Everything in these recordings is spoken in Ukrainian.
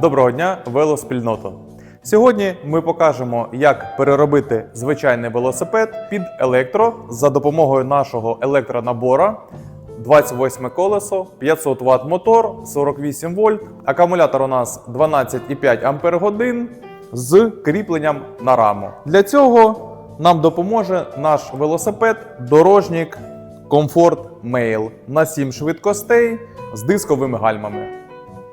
Доброго дня, велоспільното! Сьогодні ми покажемо, як переробити звичайний велосипед під електро за допомогою нашого електронабора. 28 колесо, 500 Вт мотор, 48 вольт. Акумулятор у нас 12,5 Ампер годин з кріпленням на раму. Для цього нам допоможе наш велосипед дорожнік Comfort Mail на 7 швидкостей з дисковими гальмами.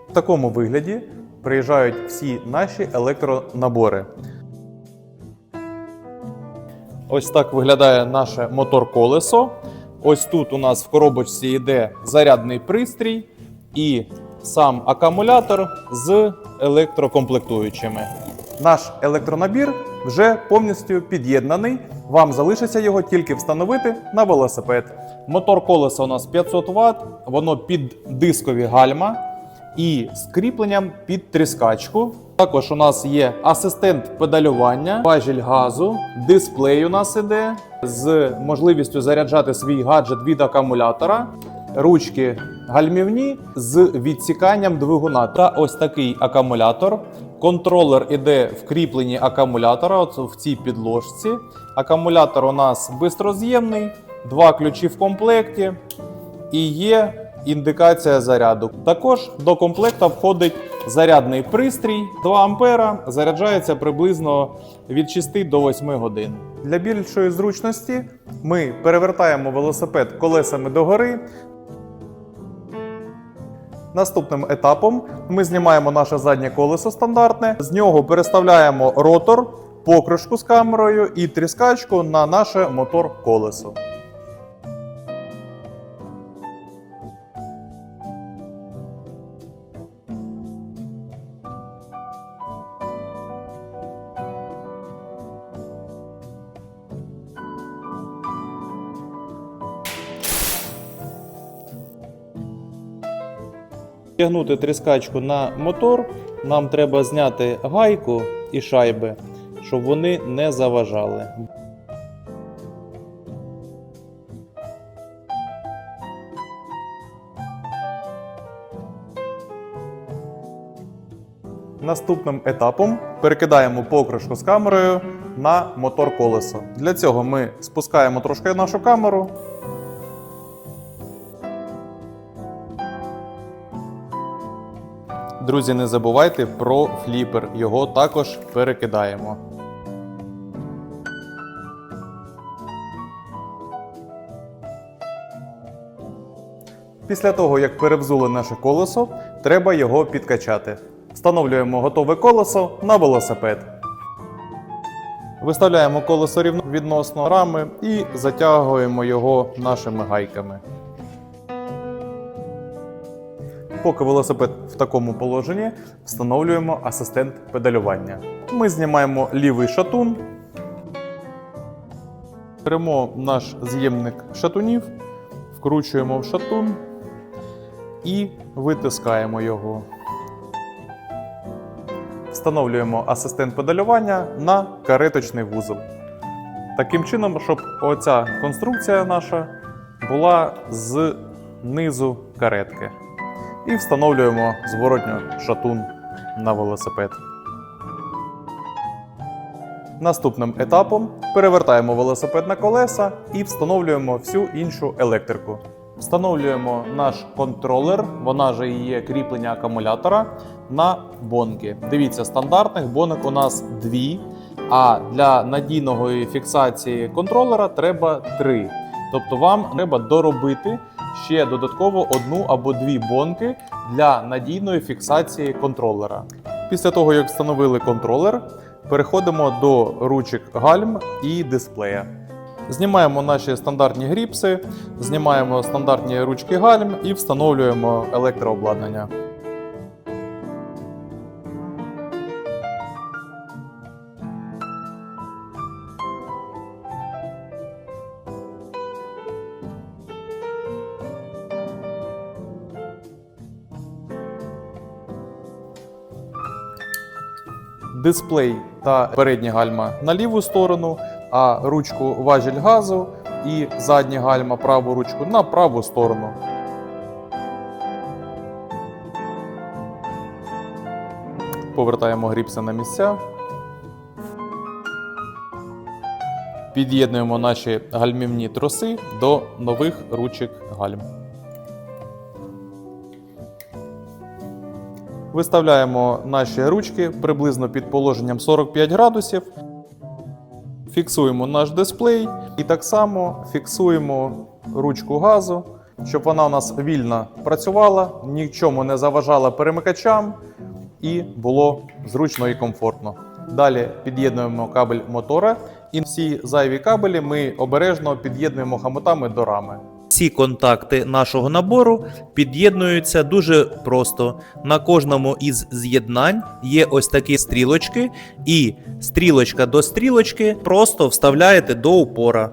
В такому вигляді приїжджають всі наші електронабори. Ось так виглядає наше мотор-колесо. Ось тут у нас в коробочці йде зарядний пристрій і сам акумулятор з електрокомплектуючими. Наш електронабір вже повністю під'єднаний. Вам залишиться його тільки встановити на велосипед. Мотор колеса у нас 500 Вт, воно під дискові гальма і з кріпленням під тріскачку. Також у нас є асистент педалювання, важіль газу, дисплей у нас іде з можливістю заряджати свій гаджет від акумулятора, ручки гальмівні з відсіканням двигуна. Та ось такий акумулятор. Контролер іде в кріпленні акумулятора, от в цій підложці. Акумулятор у нас бистроз'ємний, два ключі в комплекті і є індикація заряду. Також до комплекта входить зарядний пристрій 2 ампера, заряджається приблизно від 6 до 8 годин. Для більшої зручності ми перевертаємо велосипед колесами догори. Наступним етапом ми знімаємо наше заднє колесо стандартне, з нього переставляємо ротор, покришку з камерою і тріскачку на наше мотор колесо. Тягнути тріскачку на мотор, нам треба зняти гайку і шайби, щоб вони не заважали. Наступним етапом перекидаємо покришку з камерою на мотор колесо. Для цього ми спускаємо трошки нашу камеру. Друзі, не забувайте про фліпер. Його також перекидаємо. Після того, як перевзули наше колесо, треба його підкачати. Встановлюємо готове колесо на велосипед. Виставляємо колесо рівно відносно рами і затягуємо його нашими гайками. Поки велосипед в такому положенні, встановлюємо асистент педалювання. Ми знімаємо лівий шатун, беремо наш з'ємник шатунів, вкручуємо в шатун і витискаємо його. Встановлюємо асистент педалювання на кареточний вузол. Таким чином, щоб оця конструкція наша була з низу каретки і встановлюємо зворотньо шатун на велосипед. Наступним етапом перевертаємо велосипед на колеса і встановлюємо всю іншу електрику. Встановлюємо наш контролер, вона же і є кріплення акумулятора на бонки. Дивіться, стандартних бонок у нас дві, а для надійної фіксації контролера треба три. Тобто вам треба доробити ще додатково одну або дві бонки для надійної фіксації контролера. Після того, як встановили контролер, переходимо до ручок гальм і дисплея. Знімаємо наші стандартні гріпси, знімаємо стандартні ручки гальм і встановлюємо електрообладнання. Дисплей та передні гальма на ліву сторону, а ручку важіль газу і задні гальма праву ручку на праву сторону. повертаємо гріпси на місця. Під'єднуємо наші гальмівні троси до нових ручок гальм. Виставляємо наші ручки приблизно під положенням 45 градусів. Фіксуємо наш дисплей і так само фіксуємо ручку газу, щоб вона у нас вільно працювала, нічому не заважала перемикачам і було зручно і комфортно. Далі під'єднуємо кабель мотора, і всі зайві кабелі ми обережно під'єднуємо хамотами до рами. Всі контакти нашого набору під'єднуються дуже просто. На кожному із з'єднань є ось такі стрілочки, і стрілочка до стрілочки просто вставляєте до упора.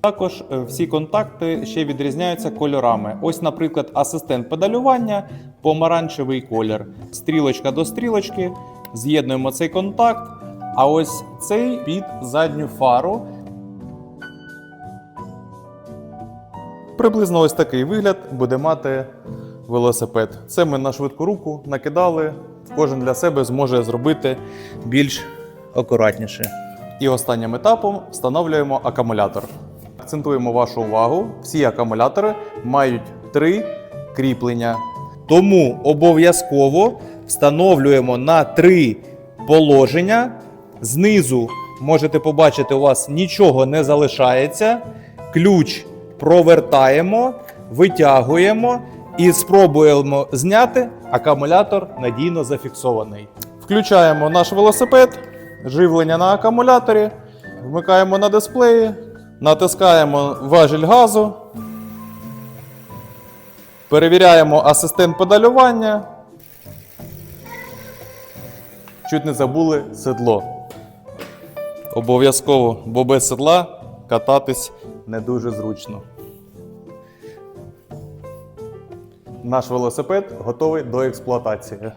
Також е, всі контакти ще відрізняються кольорами. Ось, наприклад, асистент педалювання, помаранчевий колір. Стрілочка до стрілочки, з'єднуємо цей контакт, а ось цей під задню фару. Приблизно ось такий вигляд буде мати велосипед. Це ми на швидку руку накидали. Кожен для себе зможе зробити Більш акуратніше. і останнім етапом встановлюємо акумулятор. Акцентуємо вашу увагу: всі акумулятори мають три кріплення. Тому обов'язково встановлюємо на три положення. Знизу можете побачити, у вас нічого не залишається. Ключ провертаємо, витягуємо і спробуємо зняти. Акумулятор надійно зафіксований. Включаємо наш велосипед, живлення на акумуляторі, вмикаємо на дисплеї, натискаємо важіль газу, перевіряємо асистент педалювання. Чуть не забули седло. Обов'язково, бо без седла кататись не дуже зручно. Наш велосипед готовий до експлуатації.